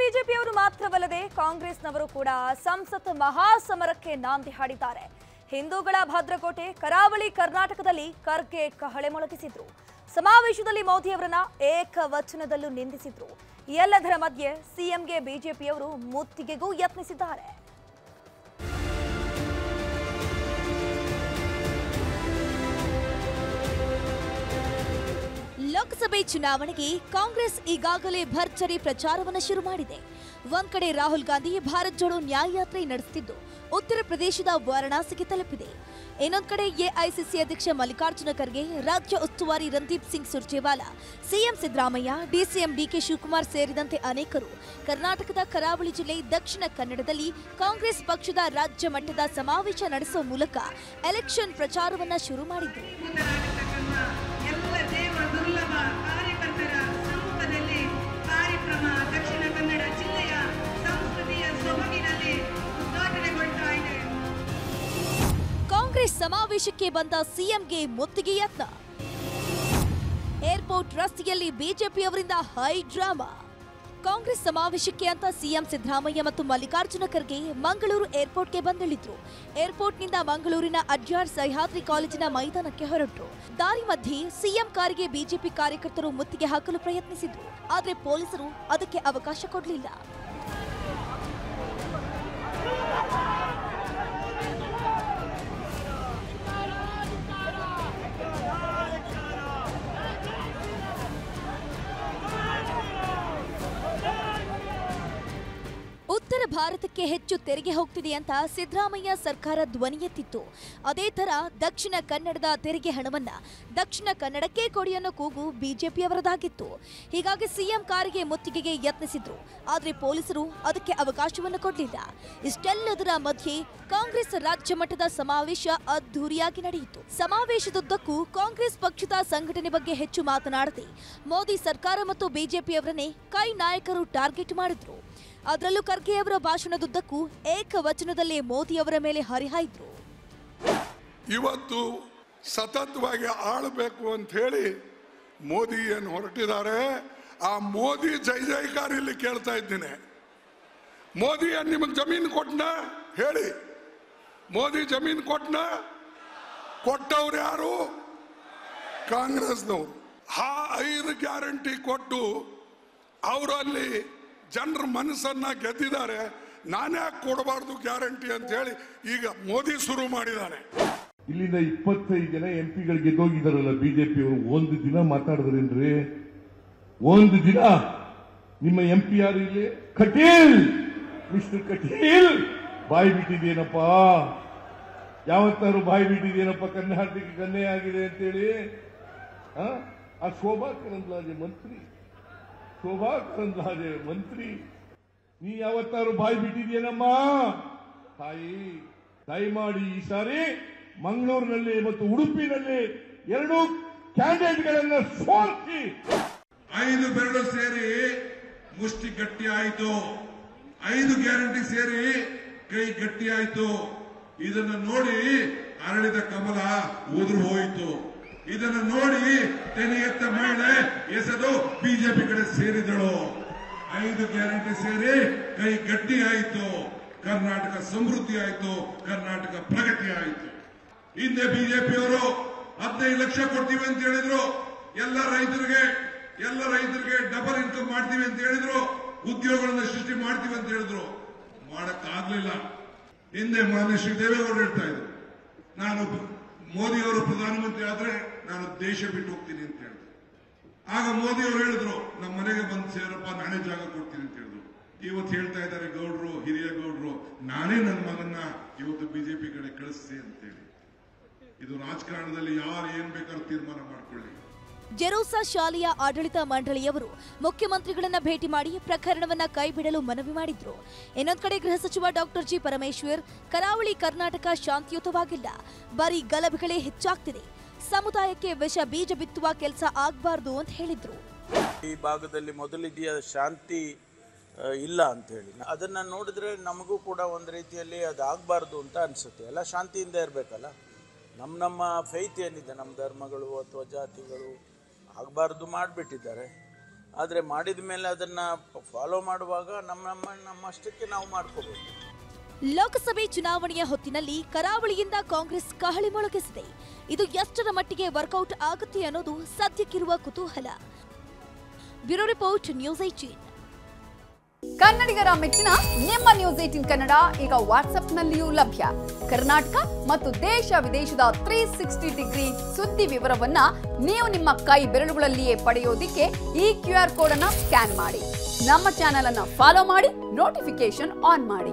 ಬಿಜೆಪಿಯವರು ಮಾತ್ರವಲ್ಲದೆ ಕಾಂಗ್ರೆಸ್ನವರು ಕೂಡ ಸಂಸತ್ ಮಹಾಸಮರಕ್ಕೆ ನಾಂದಿ ಹಾಡಿದ್ದಾರೆ. ಹಿಂದೂಗಳ ಭದ್ರಕೋಟೆ, ಕರಾವಳಿ ಕರ್ನಾಟಕದಲ್ಲಿ ಖರ್ಗೆ ಕಹಳೆ ಮೊಳಗಿಸಿದ್ರು. ಸಮಾವೇಶದಲ್ಲಿ ಮೋದಿಯವರನ್ನ ಏಕವಚನದಲ್ಲೂ ನಿಂದಿಸಿದ್ರು. ಎಲ್ಲದರ ಮಧ್ಯೆ ಸಿಎಂಗೆ ಬಿಜೆಪಿಯವರು ಮುತ್ತಿಗೆಗೂ ಯತ್ನಿಸಿದ್ದಾರೆ. ಲೋಕಸಭೆ ಚುನಾವಣೆಗೆ ಕಾಂಗ್ರೆಸ್ ಈಗಾಗಲೇ ಭರ್ಜರಿ ಪ್ರಚಾರವನ್ನು ಶುರು ಮಾಡಿದೆ. ಒಂದ್ ಕಡೆ ರಾಹುಲ್ ಗಾಂಧಿ ಭಾರತ್ ಜೋಡೋ ನ್ಯಾಯಯಾತ್ರೆ ನಡೆಸುತ್ತಿದ್ದು ಉತ್ತರ ಪ್ರದೇಶದ ವಾರಣಾಸಿಗೆ ತಲುಪಿದೆ. ಇನ್ನೊಂದು ಕಡೆ ಎಐಸಿಸಿ ಅಧ್ಯಕ್ಷ ಮಲ್ಲಿಕಾರ್ಜುನ ಖರ್ಗೆ, ರಾಜ್ಯ ಉಸ್ತುವಾರಿ Randeep Singh Surjewala, CM Siddaramaiah, DCM DK Shivakumar ಸೇರಿದಂತೆ ಅನೇಕರು ಕರ್ನಾಟಕದ ಕರಾವಳಿ ಜಿಲ್ಲೆ ದಕ್ಷಿಣ ಕನ್ನಡದಲ್ಲಿ ಕಾಂಗ್ರೆಸ್ ಪಕ್ಷದ ರಾಜ್ಯ ಮಟ್ಟದ ಸಮಾವೇಶ ನಡೆಸುವ ಮೂಲಕ ಎಲೆಕ್ಷನ್ ಪ್ರಚಾರವನ್ನ ಶುರು ಮಾಡಿದ್ರು. ಕಾರ್ಯಕರ್ತರ ಸಮ್ಮುಖದಲ್ಲಿ ಕಾರ್ಯಕ್ರಮ ದಕ್ಷಿಣ ಕನ್ನಡ ಜಿಲ್ಲೆಯ ಸಂಸ್ಕೃತಿಯ ಸೊಬಗಿನಲ್ಲಿ ಉದ್ಘಾಟನೆಗೊಳ್ತಾ ಇದೆ. ಕಾಂಗ್ರೆಸ್ ಸಮಾವೇಶಕ್ಕೆ ಬಂದ ಸಿಎಂಗೆ ಮುತ್ತಿಗೆ ಯತ್ನ. ಏರ್ಪೋರ್ಟ್ ರಸ್ತೆಯಲ್ಲಿ ಬಿಜೆಪಿಯವರಿಂದ ಹೈ ಡ್ರಾಮಾ ಕಾಂಗ್ರೆಸ್ ಸಮಾವೇಶಕ್ಕೆ ಅಂತ ಸಿಎಂ ಸಿದ್ದರಾಮಯ್ಯ ಮತ್ತು ಮಲ್ಲಿಕಾರ್ಜುನ ಖರ್ಗೆ ಮಂಗಳೂರು ಏರ್ಪೋರ್ಟ್ಗೆ ಬಂದಿಳಿದ್ರು. ಏರ್ಪೋರ್ಟ್ನಿಂದ ಮಂಗಳೂರಿನ ಅಡ್ಯಾರ್ ಸಹ್ಯಾದ್ರಿ ಕಾಲೇಜಿನ ಮೈದಾನಕ್ಕೆ ಹೊರಟರು. ದಾರಿ ಮಧ್ಯೆ ಸಿಎಂ ಕಾರಿಗೆ ಬಿಜೆಪಿ ಕಾರ್ಯಕರ್ತರು ಮುತ್ತಿಗೆ ಹಾಕಲು ಪ್ರಯತ್ನಿಸಿದ್ರು. ಆದರೆ ಪೊಲೀಸರು ಅದಕ್ಕೆ ಅವಕಾಶ ಕೊಡಲಿಲ್ಲ. ಭಾರತಕ್ಕೆ ಹೆಚ್ಚು ತೆರಿಗೆ ಹೋಗ್ತಿದೆ ಅಂತ ಸಿದ್ದರಾಮಯ್ಯ ಸರ್ಕಾರ ಧ್ವನಿ ಎತ್ತಿತ್ತು. ಅದೇ ತರ ದಕ್ಷಿಣ ಕನ್ನಡದ ತೆರಿಗೆ ಹಣವನ್ನ ದಕ್ಷಿಣ ಕನ್ನಡಕ್ಕೆ ಕೊಡಿ ಅನ್ನೋ ಕೂಗು ಬಿಜೆಪಿಯವರದಾಗಿತ್ತು. ಹೀಗಾಗಿ ಸಿಎಂ ಕಾರಿಗೆ ಮುತ್ತಿಗೆಗೆ ಯತ್ನಿಸಿದ್ರು. ಆದರೆ ಪೊಲೀಸರು ಅದಕ್ಕೆ ಅವಕಾಶವನ್ನು ಕೊಡಲಿಲ್ಲ. ಇಷ್ಟೆಲ್ಲದರ ಮಧ್ಯೆ ಕಾಂಗ್ರೆಸ್ ರಾಜ್ಯ ಮಟ್ಟದ ಸಮಾವೇಶ ಅದ್ಧೂರಿಯಾಗಿ ನಡೆಯಿತು. ಸಮಾವೇಶದುದ್ದಕ್ಕೂ ಕಾಂಗ್ರೆಸ್ ಪಕ್ಷದ ಸಂಘಟನೆ ಬಗ್ಗೆ ಹೆಚ್ಚು ಮಾತನಾಡದೆ ಮೋದಿ ಸರ್ಕಾರ ಮತ್ತು ಬಿಜೆಪಿಯವರನ್ನೇ ಕೈ ನಾಯಕರು ಟಾರ್ಗೆಟ್ ಮಾಡಿದ್ರು. ಅದರಲ್ಲೂ ಖರ್ಗೆಯವರ ಭಾಷಣದುದ್ದಕ್ಕೂ ಏಕವಚನದಲ್ಲಿ ಮೋದಿ ಮೋದಿಯವರ ಮೇಲೆ ಹರಿಹಾಯ್ದ್ರು. ಇವತ್ತು ಸತತವಾಗಿ ಆಳಬೇಕು ಅಂತ ಹೇಳಿ ಮೋದಿ ಏನು ಹೊರಟಿದ್ದಾರೆ? ಆ ಮೋದಿ ಜೈ ಜೈಕಾರ ಇಲ್ಲಿ ಕೇಳ್ತಾ ಇದ್ದೀನಿ. ಮೋದಿ ಏನು ನಿಮಗೆ ಜಮೀನು ಕೊಟ್ಟನ ಹೇಳಿ. ಮೋದಿ ಜಮೀನು ಕೊಟ್ಟನ ಕೊಟ್ಟವ್ರು ಯಾರು? ಕಾಂಗ್ರೆಸ್ನವ್ರು. ಆ ಐದು ಗ್ಯಾರಂಟಿ ಕೊಟ್ಟು ಅವರು ಅಲ್ಲಿ ಜನರ ಮನಸ್ಸನ್ನ ಗೆದ್ದಿದ್ದಾರೆ. ನಾನೇ ಕೊಡಬಾರ್ದು ಗ್ಯಾರಂಟಿ ಅಂತ ಹೇಳಿ ಈಗ ಮೋದಿ ಶುರು ಮಾಡಿದ್ದಾನೆ ಇಲ್ಲಿಂದ ಇಪ್ಪತ್ತೈದು ಜನ ಎಂ ಪಿಗಳು ಬಿಜೆಪಿ ಅವರು ಒಂದು ದಿನ ಮಾತಾಡಿದ್ರೇನ್ರಿ? ಒಂದು ದಿನ? ನಿಮ್ಮ ಎಂ ಪಿ ಯಾರು ಇಲ್ಲಿ? ಕಟೀಲ್! ಮಿಸ್ಟರ್ ಕಟೀಲ್! ಬಾಯಿ ಬಿಟ್ಟಿದೇನಪ್ಪ ಯಾವತ್ತಾರು ಬಾಯಿ ಬಿಟ್ಟಿದೇನಪ್ಪ ಕರ್ನಾಟಕಕ್ಕೆ ಕನ್ನೆ ಆಗಿದೆ ಅಂತೇಳಿ? ಆ ಶೋಭಾ ಕರಂದ್ಲಾಜೆ ಮಂತ್ರಿ. ಶೋಭಾ ಕರಂದ್ಲಾಜೆ ಮಂತ್ರಿ. ನೀ ಯಾವತ್ತಾರು ಬಾಯಿ ಬಿಟ್ಟಿದ್ಯೇನಮ್ಮ? ತಾಯಿ, ದಯಮಾಡಿ ಈ ಸಾರಿ ಮಂಗಳೂರಿನಲ್ಲಿ ಮತ್ತು ಉಡುಪಿನಲ್ಲಿ ಎರಡು ಕ್ಯಾಂಡಿಡೇಟ್ಗಳನ್ನ ಸೋಲಿಸಿ. ಐದು ಬೆರಳು ಸೇರಿ ಮುಷ್ಟಿ ಗಟ್ಟಿ ಆಯಿತು. ಐದು ಗ್ಯಾರಂಟಿ ಸೇರಿ ಕೈ ಗಟ್ಟಿ ಆಯಿತು. ಇದನ್ನು ನೋಡಿ ಅರಳಿದ ಕಮಲ ಉದುರು ಹೋಯಿತು. ಇದನ್ನು ನೋಡಿ ತೆನೆಯತ್ತ ಮಹಿಳೆ ಎಸೆದು ಬಿಜೆಪಿ ಕಡೆ ಸೇರಿದಳು. ಐದು ಗ್ಯಾರಂಟಿ ಸೇರಿ ಕೈ ಗಟ್ಟಿ ಆಯಿತು. ಕರ್ನಾಟಕ ಸಮೃದ್ಧಿ ಆಯಿತು. ಕರ್ನಾಟಕ ಪ್ರಗತಿ ಆಯಿತು. ಹಿಂದೆ ಬಿಜೆಪಿಯವರು ಹದಿನೈದು ಲಕ್ಷ ಕೊಡ್ತೀವಿ ಅಂತ ಹೇಳಿದ್ರು. ಎಲ್ಲ ರೈತರಿಗೆ ಎಲ್ಲ ರೈತರಿಗೆ ಡಬಲ್ ಇನ್ಕಮ್ ಮಾಡ್ತೀವಿ ಅಂತ ಹೇಳಿದ್ರು. ಉದ್ಯೋಗಗಳನ್ನ ಸೃಷ್ಟಿ ಮಾಡ್ತೀವಿ ಅಂತ ಹೇಳಿದ್ರು. ಮಾಡಕ್ಕಾಗ್ಲಿಲ್ಲ. ಹಿಂದೆ ಮಾನ್ಯ ಶ್ರೀ ದೇವೇಗೌಡರು ಹೇಳ್ತಾ ಇದ್ರು. ನಾನು ಮೋದಿ ಅವರು ಪ್ರಧಾನಮಂತ್ರಿ ಆದ್ರೆ ನಾನು ದೇಶ ಬಿಟ್ಟು ಹೋಗ್ತೀನಿ ಅಂತ ಹೇಳಿದ್ರು. ಆಗ ಮೋದಿ ಅವರು ಹೇಳಿದ್ರು ನಮ್ಮ ಮನೆಗೆ ಬಂದು ಸೇರಪ್ಪ, ನಾನೇ ಜಾಗ ಕೊಡ್ತೀನಿ ಅಂತ ಹೇಳಿದ್ರು. ಇವತ್ತು ಹೇಳ್ತಾ ಇದ್ದಾರೆ ಗೌಡ್ರು, ಹಿರಿಯ ಗೌಡ್ರು, ನಾನೇ ನನ್ನ ಮಗನ್ನ ಇವತ್ತು ಬಿಜೆಪಿ ಕಡೆ ಕಳಿಸ್ತೆ ಅಂತೇಳಿ. ಇದು ರಾಜಕಾರಣದಲ್ಲಿ ಯಾರು ಏನ್ ಬೇಕಾದ್ರೂ ತೀರ್ಮಾನ ಮಾಡ್ಕೊಳ್ಳಿ. ಜೆರೋಸಾ ಶಾಲೆಯ ಆಡಳಿತ ಮಂಡಳಿಯವರು ಮುಖ್ಯಮಂತ್ರಿಗಳನ್ನ ಭೇಟಿ ಮಾಡಿ ಪ್ರಕರಣವನ್ನ ಕೈಬಿಡಲು ಮನವಿ ಮಾಡಿದ್ರು. ಇನ್ನೊಂದು ಕಡೆ ಗೃಹ ಸಚಿವ ಡಾಕ್ಟರ್ ಜಿ ಪರಮೇಶ್ವರ್, ಕರಾವಳಿ ಕರ್ನಾಟಕ ಶಾಂತಿಯುತವಾಗಿಲ್ಲ. ಬರೀ ಗಲಭೆಗಳೇ ಹೆಚ್ಚಾಗ್ತಿದೆ. ಸಮುದಾಯಕ್ಕೆ ವಿಷ ಬೀಜ ಬಿತ್ತುವ ಕೆಲಸ ಆಗಬಾರದು ಅಂತ ಹೇಳಿದ್ರು. ಈ ಭಾಗದಲ್ಲಿ ಮೊದಲಿದೆಯ ಶಾಂತಿ ಇಲ್ಲ ಅಂತ ಹೇಳಿ. ಅದನ್ನ ನೋಡಿದ್ರೆ ನಮಗೂ ಕೂಡ ಒಂದು ರೀತಿಯಲ್ಲಿ ಅದು ಆಗಬಾರ್ದು ಅಂತ ಅನಿಸುತ್ತೆ. ಎಲ್ಲ ಶಾಂತಿಯಿಂದ ಇರಬೇಕಲ್ಲ? ನಮ್ಮ ನಮ್ಮ ಫೈತ್ ಏನಿದೆ? ನಮ್ಮ ಧರ್ಮಗಳು ಅಥವಾ ಜಾತಿಗಳು ಆಗಬಾರ್ದು ಮಾಡಿಬಿಟ್ಟಿದ್ದಾರೆ. ಆದರೆ ಮಾಡಿದ ಮೇಲೆ ಅದನ್ನು ಫಾಲೋ ಮಾಡುವಾಗ ನಮ್ಮ ನಮ್ಮ, ನಮ್ಮಷ್ಟಕ್ಕೆ ನಾವು ಮಾಡ್ಕೋಬೇಕು. ಲೋಕಸಭೆ ಚುನಾವಣೆಯ ಹೊತ್ತಿನಲ್ಲಿ ಕರಾವಳಿಯಿಂದ ಕಾಂಗ್ರೆಸ್ ಕಹಳಿ ಮೊಳಗಿಸಿದೆ. ಇದು ಎಷ್ಟರ ಮಟ್ಟಿಗೆ ವರ್ಕೌಟ್ ಆಗುತ್ತೆ ಅನ್ನೋದು ಸದ್ಯಕ್ಕಿರುವ ಕುತೂಹಲ. ಬ್ಯೂರೋ ರಿಪೋರ್ಟ್, ನ್ಯೂಸ್ ಐಟೀನ್ ಕನ್ನಡಿಗರ ಮೆಚ್ಚಿನ ನಿಮ್ಮ ನ್ಯೂಸ್ ಏಟೀನ್ ಕನ್ನಡ ಈಗ ವಾಟ್ಸ್ಆಪ್ನಲ್ಲಿಯೂ ಲಭ್ಯ. ಕರ್ನಾಟಕ ಮತ್ತು ದೇಶ ವಿದೇಶದ ತ್ರೀ ಸಿಕ್ಸ್ಟಿ ಡಿಗ್ರಿ ಸುದ್ದಿ ವಿವರವನ್ನ ನೀವು ನಿಮ್ಮ ಕೈ ಬೆರಳುಗಳಲ್ಲಿಯೇ ಪಡೆಯೋದಿಕ್ಕೆ ಈ ಕ್ಯೂ ಆರ್ ಕೋಡ್ ಅನ್ನ ಸ್ಕ್ಯಾನ್ ಮಾಡಿ. ನಮ್ಮ ಚಾನೆಲ್ ಅನ್ನ ಫಾಲೋ ಮಾಡಿ ನೋಟಿಫಿಕೇಶನ್ ಆನ್ ಮಾಡಿ.